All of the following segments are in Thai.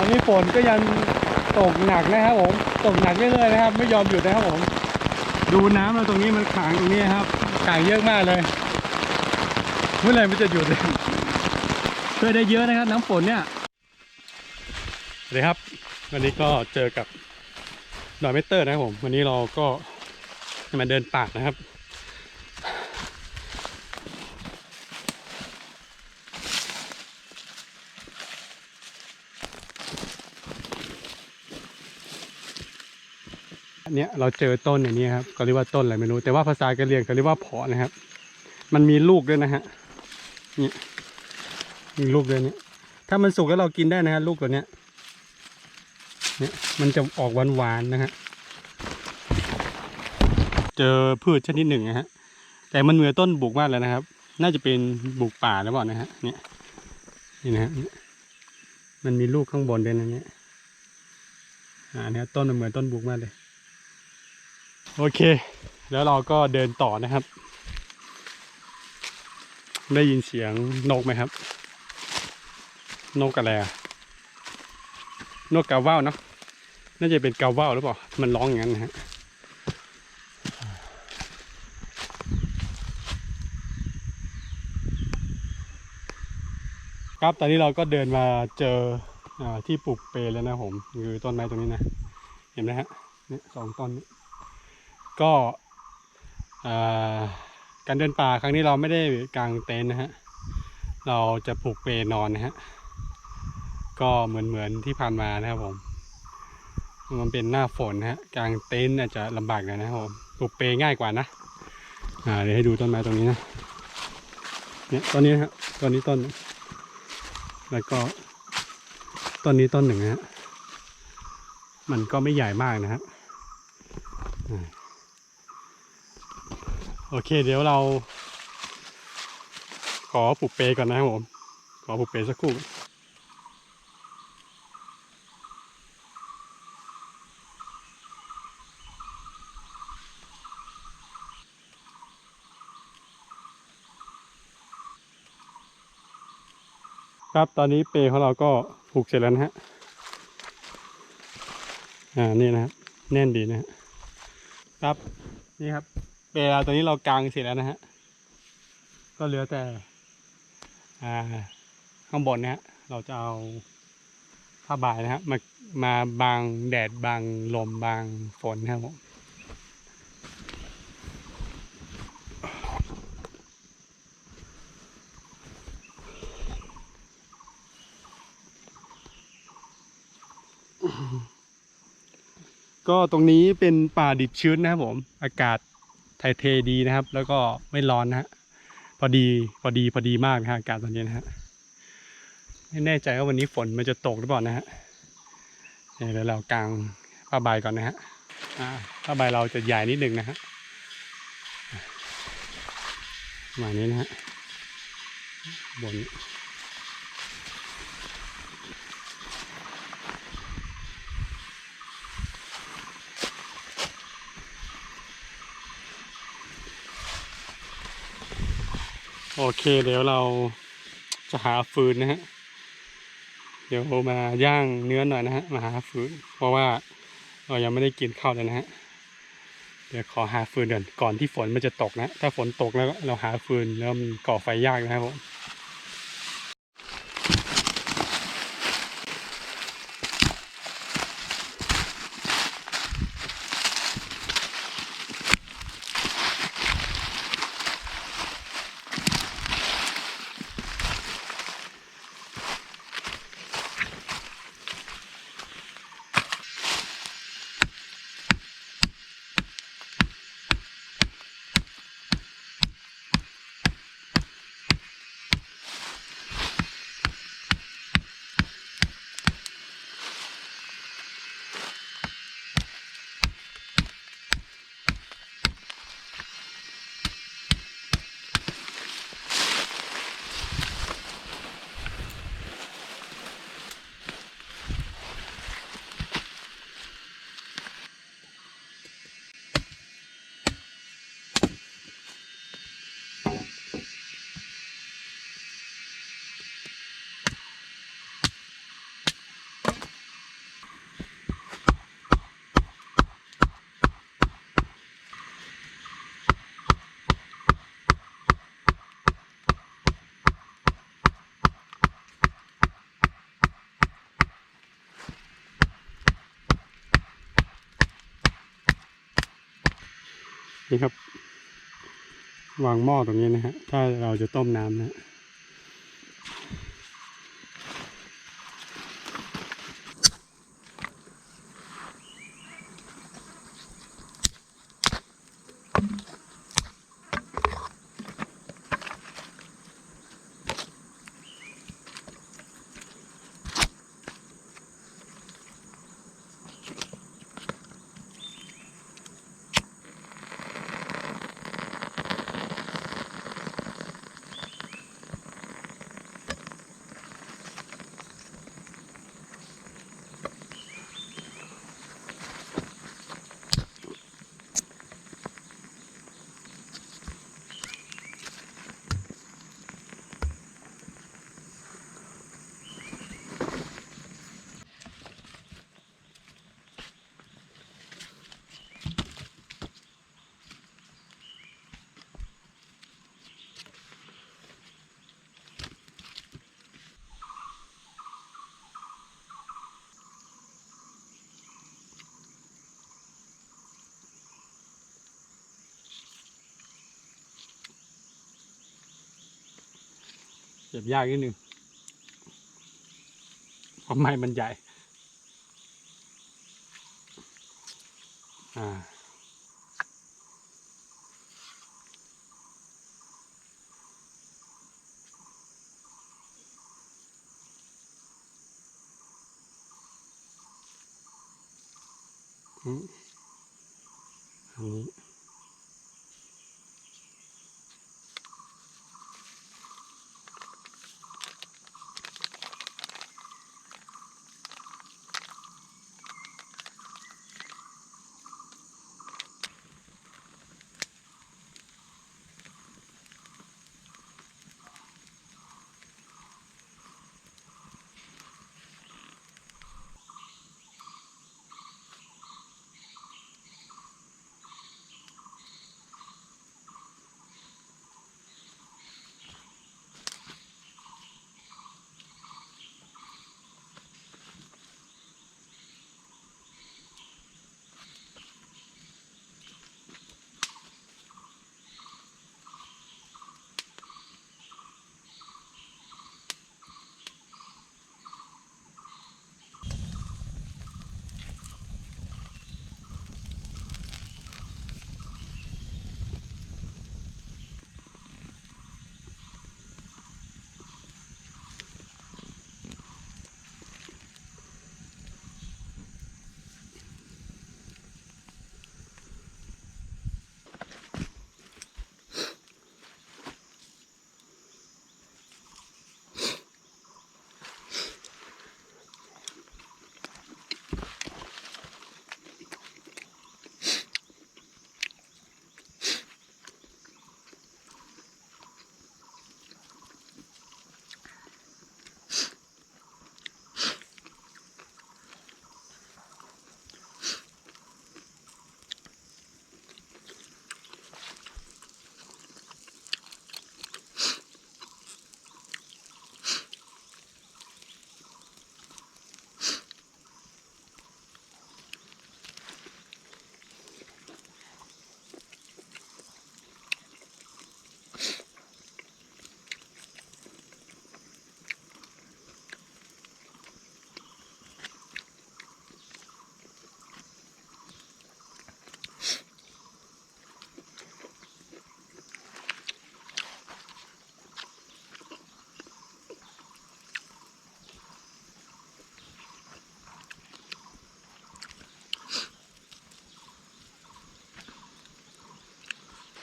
อนนี้ฝนก็ยังตกหนักนะครับผมตกหนักเรื่อยๆนะครับ ไม่ยอมหยุดนะครับผม ดูน้ำเราตรงนี้มันขังตรงนี้ครับขังเยอะมากเลยเมื่อไหร่มันจะหยุดเลยช่วยได้เยอะนะครับ น้ำฝนเนี่ยสวัสดีครับ วันนี้ก็เจอกับดอยเมเตอร์นะครับผม วันนี้เราก็มาเดินป่านะครับ เนี้ยเราเจอต้นอย่างนี้ครับก็เรียกว่าต้นอะไรไม่รู้ แต่ว่าภาษากะเหรี่ยงก็เรียกว่าเพาะนะครับ มันมีลูกด้วยนะฮะเนี่ยมีลูกด้วยเนี่ย ถ้ามันสุกแล้วเรากินได้นะฮะลูกตัวเนี้ยเนี่ยมันจะออกหวานๆนะฮะเจอพืชชนิดหนึ่งนะฮะแต่มันเหมือนต้นบุกมากเลยนะครับ น่าจะเป็นบุกป่าหรือเปล่านะฮะเนี่ยนี่นะฮะมันมีลูกข้างบนด้วยนะเนี่ยอ่าเนี่ยต้นมันเหมือนต้นบุกมากเลย โอเค แล้วเราก็เดินต่อนะครับ ได้ยินเสียงนกไหมครับ นกอะไรอะนกกาว่าวเนาะน่าจะเป็นกาว่าวหรือเปล่า มันร้องอย่างนั้นนะฮะครับตอนนี้เราก็เดินมาเจออที่ปลูกเปรย์แล้วนะผม คือต้นไม้ตรงนี้นะ เห็นไหมฮะเนี่ยสองต้นนี้ ก็การเดินป่าครั้งนี้เราไม่ได้กางเต็นท์นะฮะ เราจะผูกเปลนอนนะฮะ ก็เหมือนเหมือนที่ผ่านมานะครับผม มันเป็นหน้าฝนนะฮะ กางเต็นท์อาจจะลำบากหน่อยนะครับผมผูกเปลง่ายกว่านะ อ่าเดี๋ยวให้ดูต้นไม้ตรงนี้นะ เนี่ยต้นนี้ฮะต้นนี้ต้น แล้วก็ต้นนี้ต้นหนึ่งนะฮะ มันก็ไม่ใหญ่มากนะฮะ โอเค เดี๋ยวเรา ขอปลูกเปก่อนนะครับผม ขอปลูกเปสักครู่ครับตอนนี้เปของเราก็ผูกเสร็จแล้วนะฮะ อ่า นี่นะครับ แน่นดีนะฮะ ครับ นี่ครับ เปลาตัวนี้เรากางเสร็จแล้วนะฮะ ก็เหลือแต่ อ่า ข้างบนนะฮะ เราจะเอาผ้าใบนะฮะ มา มาบางแดดบางลมบางฝนนะครับผมก็ตรงนี้เป็นป่าดิบชื้นนะครับผม อากาศ ไทยเทดีนะครับ แล้วก็ไม่ร้อนนะฮะพอดีพอดีพอดีมากนะฮะอากาศตอนนี้นะฮะไม่แน่ใจว่าวันนี้ฝนมันจะตกหรือเปล่านะฮะเดี๋ยวเรากางผ้าใบก่อนนะฮะผ้าใบเราจะใหญ่นิดนึงนะฮะมานี้นะฮะบน โอเคเดี๋ยวเราจะหาฟืนนะฮะ เดี๋ยวมาย่างเนื้อหน่อยนะฮะ มาหาฟืน เพราะว่าเรายังไม่ได้กินข้าวเลยนะฮะ เดี๋ยวขอหาฟืนก่อนก่อนที่ฝนมันจะตกนะ ถ้าฝนตกแล้วเราหาฟืนแล้วมันก่อไฟยากนะครับผม นี่ครับ วางหม้อตรงนี้นะฮะ ถ้าเราจะต้มน้ำนะ เก็บยากนิดนึงเพราะไม้มันใหญ่ อ่าอืมอันนี้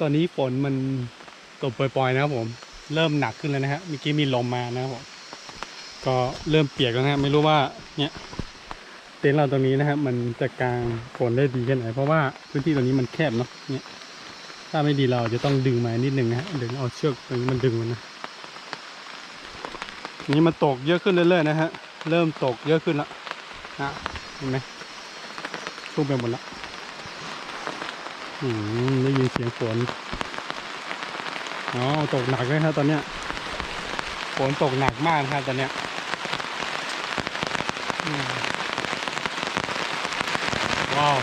ตอนนี้ฝนมันตกปล่อยๆนะครับผม เริ่มหนักขึ้นแล้วนะฮะเมื่อกี้มีลมมานะครับผมก็เริ่มเปียกแล้วนะฮะไม่รู้ว่าเนี่ยเต็นท์เราตรงนี้นะฮะมันจะกางฝนได้ดีแค่ไหนเพราะว่าพื้นที่ตรงนี้มันแคบเนาะเนี่ยถ้าไม่ดีเราจะต้องดึงมานิดนึงนะฮะดึงเอาเชือกตรงนี้มันดึงมันนะนี่มันตกเยอะขึ้นเรื่อยๆนะฮะเริ่มตกเยอะขึ้นละนะเห็นไหมชุ่มไปหมดละ อืมได้ยินเสียงฝนอ๋อตกหนักเลยครับตอนเนี้ยฝนตกหนักมากครับตอนเนี้ยว้าว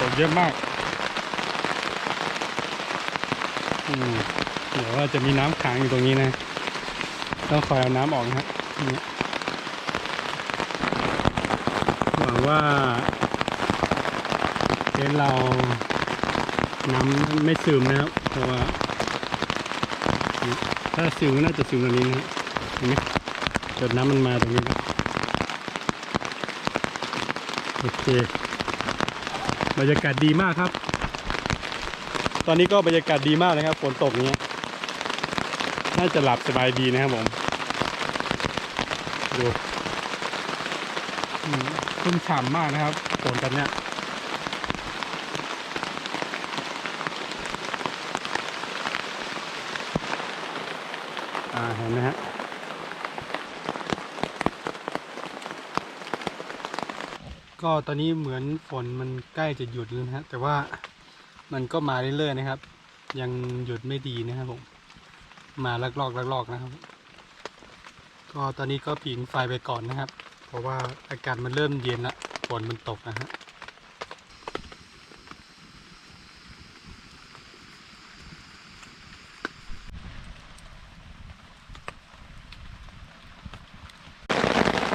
ตกเยอะมากอืมเดี๋ยวว่าจะมีน้ำขังอยู่ตรงนี้นะต้องคอยเอาน้ำออกนะฮะนี่หวังว่าเต็นเรา น้ำไม่ซึมนะครับเพราะว่า ถ้าซึมก็น่าจะซึมตรงนี้นะเห็นไหมจดน้ำมันมาตรงนี้นะโอเคบรรยากาศดีมากครับ ตอนนี้ก็บรรยากาศดีมากนะครับฝนตกอย่างเนี้ยน่าจะหลับสบายดีนะครับผมดูอืมชุ่มฉ่ำมากนะครับฝนตอนเนี้ย อ่าเห็นไหมฮะก็ตอนนี้เหมือนฝนมันใกล้จะหยุดแล้วนะฮะแต่ว่ามันก็มาเรื่อยๆนะครับ ยังหยุดไม่ดีนะครับผมมาลักลอกลักลอกนะครับ ก็ตอนนี้ก็ผิงไฟไปก่อนนะครับ เพราะว่าอากาศมันเริ่มเย็นละฝนมันตกนะฮะ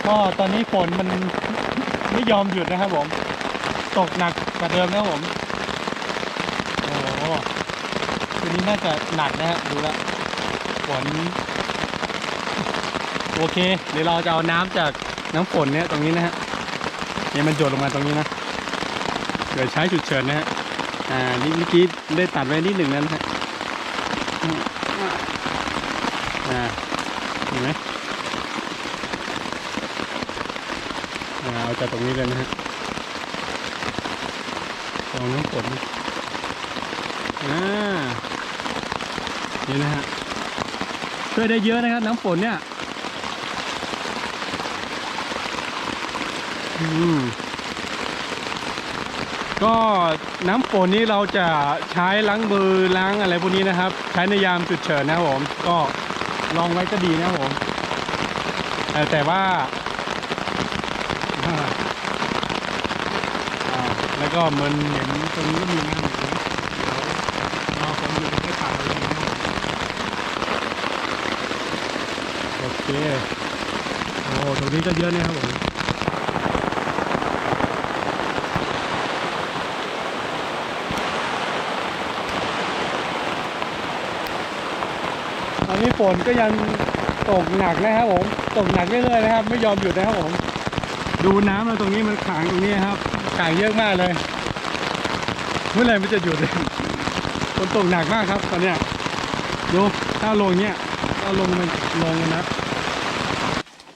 ก็ตอนนี้ฝนมันไม่ยอมหยุดนะครับผม ตกหนักกว่าเดิมนะครับผม โอ้โหคืนนี้น่าจะหนักนะฮะดูแลวฝน โอเค เดี๋ยวเราจะเอาน้ำจากน้ำฝนเนี่ยตรงนี้นะฮะเนี่ยมันหยดลงมาตรงนี้นะเผื่อใช้ฉุกเฉินนะฮะ อ่านี่เมื่อกี้ได้ตัดไว้นิดหนึ่งแล้วนะฮะอ่าเห็นไหม อ่าเอาจากตรงนี้เลยนะฮะตรงน้ำฝนอ่านี่นะฮะช่วยได้เยอะนะครับน้ำฝนเนี่ยอืมก็น้ำฝนนี้เราจะใช้ล้างมือล้างอะไรพวกนี้นะครับ ใช้ในยามจุดเฉินนะครับผมก็ลองไว้ก็ดีนะครับผมแต่แต่ว่าอ่าแล้ว ก็มันเห็นตรงนี้มีน้ำนะเดี๋ยวรอผมอยู่ใกล้ป่าเลยนะโอเคโอ้ตรงนี้ก็เยอะนะครับผมตอนนี้ฝนก็ยังตกหนักนะครับผม ตกหนักเรื่อยๆนะครับ ไม่ยอมหยุดนะครับผม ดูน้ำเราตรงนี้มันขังตรงนี้ครับ ขังเยอะมากเลย เมื่อไหร่มันจะหยุดเลยฝนตกหนักมากครับ ตอนเนี้ยดูถ้าลงเนี้ยถ้าลงมันลงนะ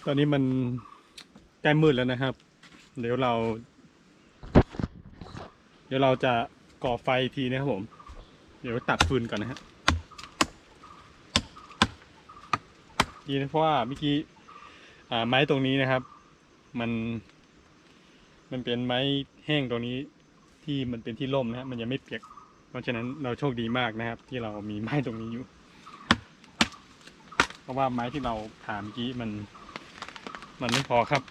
ตอนนี้มันใกล้มืดแล้วนะครับ เดี๋ยวเรา เดี๋ยวเราจะก่อไฟทีนะครับผม เดี๋ยวตัดฟืนก่อนนะฮะดีนะเพราะว่าเมื่อกี้อ่าไม้ตรงนี้นะครับ มัน มันเป็นไม้แห้งตรงนี้ที่มันเป็นที่ร่มนะฮะมันยังไม่เปียก เพราะฉะนั้นเราโชคดีมากนะครับ ที่เรามีไม้ตรงนี้อยู่ เพราะว่าไม้ที่เราถ่าเมื่อกี้มัน มันไม่พอครับ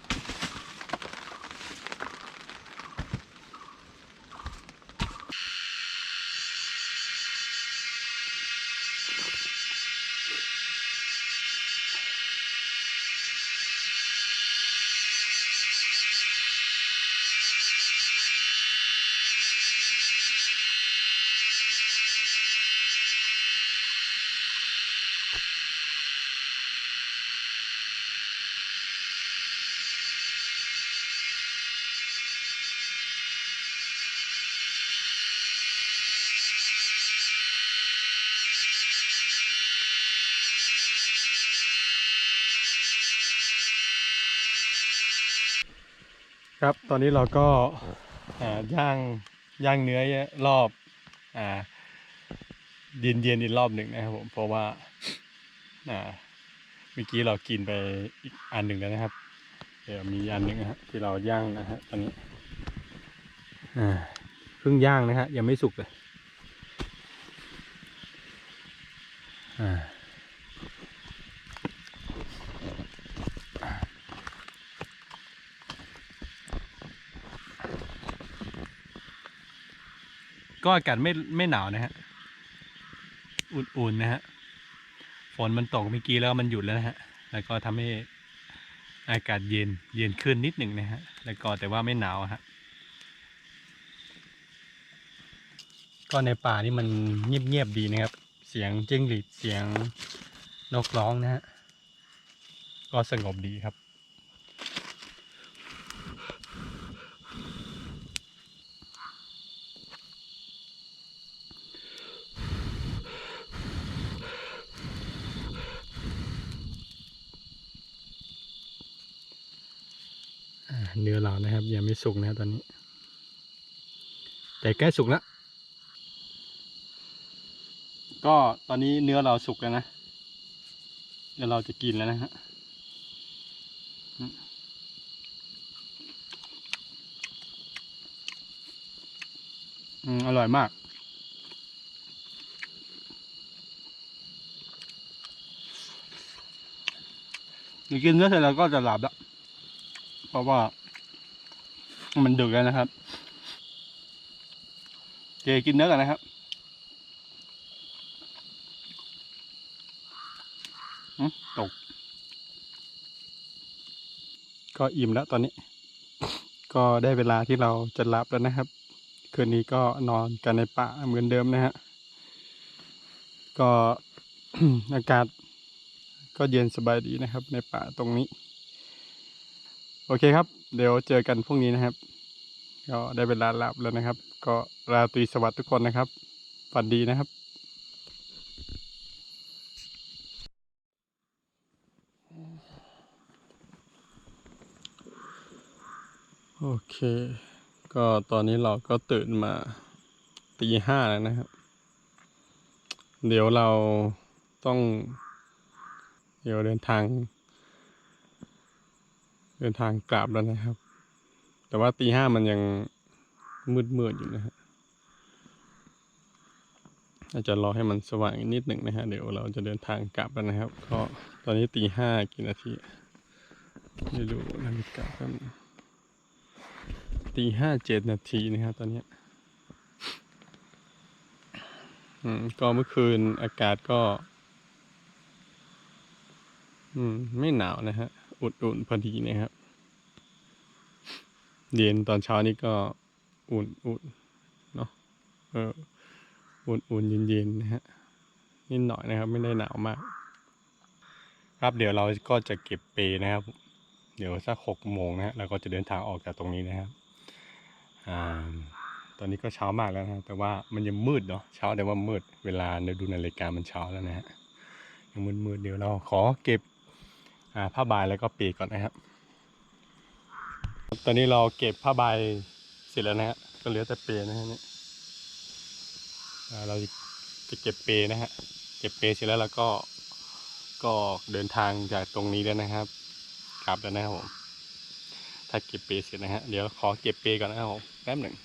ครับตอนนี้เราก็ย่างย่างเนื้อรอบอ่าเย็นเย็นๆอีกรอบหนึ่งนะครับผมเพราะว่าอ่าเมื่อกี้เรากินไปอีกอันหนึ่งแล้วนะครับ เดี๋ยวมีอันหนึ่งนะฮะที่เราย่างนะฮะตอนนี้อ่าเพิ่งย่างนะฮะยังไม่สุกเลยอ่า ก็อากาศไม่ไม่หนาวนะฮะ อุ่นๆนะฮะ ฝนมันตกเมื่อกี้แล้วมันหยุดแล้วนะฮะ แล้วก็ทำให้อากาศเย็นเย็นขึ้นนิดหนึ่งนะฮะ แล้วก็แต่ว่าไม่หนาวฮะ ก็ในป่านี่มันเงียบๆดีนะครับ เสียงจิ้งหรีดเสียงนกร้องนะฮะ ก็สงบดีครับ อ่าเนื้อเรานะครับ ยังไม่ สุกนะครับตอนนี้ แต่ใกล้สุกแล้ว ก็ตอนนี้เนื้อเราสุกแล้วนะเดี๋ยวเราจะกินแล้วนะฮะอืมอร่อยมากกินเนื้อเสร็จแล้วก็จะหลับแล้วเพราะว่า มันดึกแล้วนะครับเคกินเนื้อกันนะครับตก ก็อิ่มแล้วตอนนี้ ก็ได้เวลาที่เราจะหลับแล้วนะครับ คืนนี้ก็นอนกันในป่าเหมือนเดิมนะฮะ ก็อากาศก็เย็นสบายดีนะครับในป่าตรงนี้ โอเคครับ เดี๋ยวเจอกันพรุ่งนี้นะครับ ก็ได้เวลาหลับแล้วนะครับ ก็ราตรีสวัสดิ์ทุกคนนะครับฝันดีนะครับ โอเค ก็ตอนนี้เราก็ตื่นมาตีห้าแล้วนะครับ เดี๋ยวเราต้อง เดี๋ยวเดินทาง เดินทางกลับแล้วนะครับ แต่ว่าตีห้ามันยังมืดมืดๆอยู่นะฮะอาจจะรอให้มันสว่างนิดหนึ่งนะฮะเดี๋ยวเราจะเดินทางกลับแล้วนะครับ ก็ตอนนี้ตีห้ากี่นาทีไม่รู้นาฬิกาแป๊บนึงตีห้าเจ็ดนาทีนะครับตอนนี้อืมก็เมื่อคืนอากาศก็ อืม ไม่หนาวนะฮะ อุ่นๆพอดีนะครับ เย็นตอนเช้านี่ก็อุ่นอุ่นเนาะเอออุ่นอุ่นเย็นเย็นๆนะฮะนิดหน่อยนะครับ ไม่ได้หนาวมาก ครับเดี๋ยวเราก็จะเก็บเปนะครับ เดี๋ยวสักหกโมงนะฮะเราก็จะเดินทางออกจากตรงนี้นะครับอ่าตอนนี้ก็เช้ามากแล้วนะแต่ว่ามันยังมืดเนาะเช้าแต่ว่ามืดเวลาเราดูนาฬิกามันเช้าแล้วนะฮะยังมืดมืดๆเดี๋ยวเราขอเก็บ ผ้าใบแล้วก็เปลก่อนนะครับ ตอนนี้เราเก็บผ้าใบเสร็จแล้วนะฮะก็เหลือแต่เปลนะฮะนี่เราจะเก็บเปลนะฮะเก็บเปลเสร็จแล้วเราก็ก็เดินทางจากตรงนี้แล้วนะครับกลับแล้วนะครับผมถ้าเก็บเปลเสร็จนะฮะเดี๋ยวขอเก็บเปลก่อนนะครับผมแป๊บหนึ่ง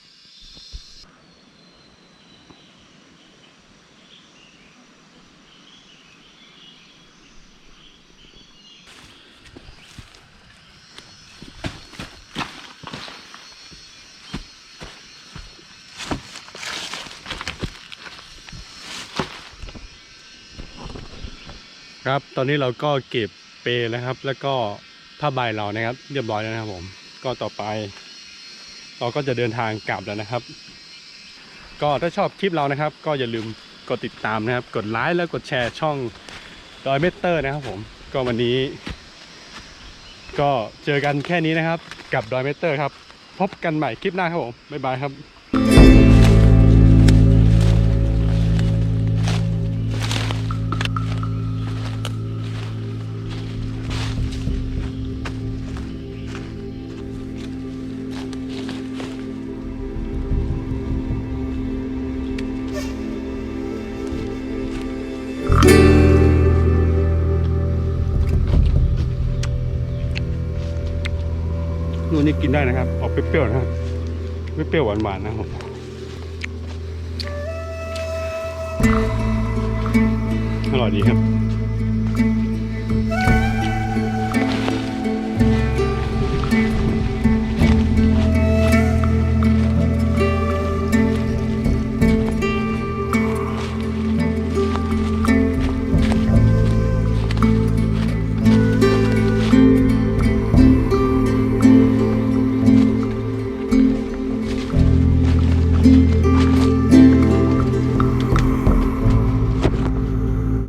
ครับ ตอนนี้เราก็เก็บเปลนะครับ แล้วก็ผ้าใบเรานะครับ เรียบร้อยแล้วนะครับผม ก็ต่อไป เราก็จะเดินทางกลับแล้วนะครับ ก็ถ้าชอบคลิปเรานะครับ ก็อย่าลืมกดติดตามนะครับ กดไลค์แล้วกดแชร์ช่องดอยเมเตอร์นะครับ ผม ก็วันนี้ ก็เจอกันแค่นี้นะครับ กับดอยเมเตอร์ครับ พบกันใหม่คลิปหน้าครับผมบ๊ายบายครับ นู่นนี่กินได้นะครับ ออกเปรี้ยวๆนะครับไม่เปรี้ยวหวานๆนะครับอร่อยดีครับ